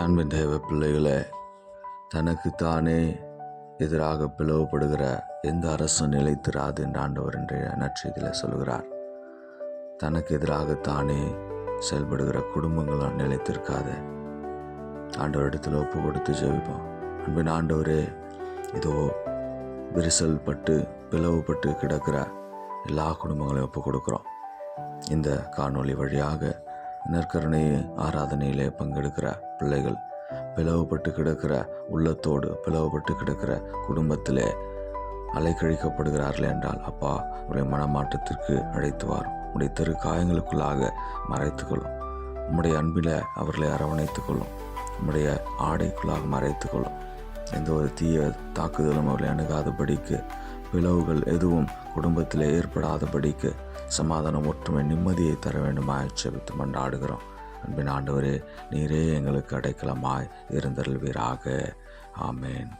அன்பின் தேவ பிள்ளைகளை தனக்கு தானே எதிராக பிளவுபடுகிற எந்த அரசும் நிலைத்திராது என்ற ஆண்டவர் என்ற நற்செய்தியில் சொல்கிறார் தனக்கு எதிராக தானே செயல்படுகிற குடும்பங்களும் நிலைத்திருக்காது. ஆண்டவரிடத்தில் ஒப்பு கொடுத்து ஜெபிப்போம். அன்பின் ஆண்டவரே இதோ விரிசல் பட்டு பிளவுபட்டு கிடக்கிற எல்லா குடும்பங்களையும் ஒப்பு கொடுக்குறோம் இந்த காணொளி வழியாக நற்கருணை ஆராதனையிலே பங்கெடுக்கிற பிள்ளைகள் பிளவுபட்டு கிடக்கிற உள்ளத்தோடு பிளவுபட்டு கிடக்கிற குடும்பத்திலே அலைக்கழிக்கப்படுகிறார்கள் என்றால் அப்பா உடைய மனமாற்றத்திற்கு அழைத்து வாரும். உடைய தெரு காயங்களுக்குள்ளாக மறைத்துக்கொள்ளும் உம்முடைய அன்பில் அவர்களை அரவணைத்துக் கொள்ளும். உம்முடைய ஆடைக்குள்ளாக மறைத்துக்கொள்ளும் எந்த ஒரு தீய தாக்குதலும் அவர்களை அணுகாதபடிக்கு பிளவுகள் எதுவும் குடும்பத்தில் ஏற்படாதபடிக்கு சமாதானம் ஒற்றுமை நிம்மதியை தர வேண்டுமாய் செபித்து மன்றாடுகிறோம் அன்பின் ஆண்டவரே நீரே எங்களுக்கு அடைக்கலமாய் இருந்தருள்வீராக. ஆமேன்.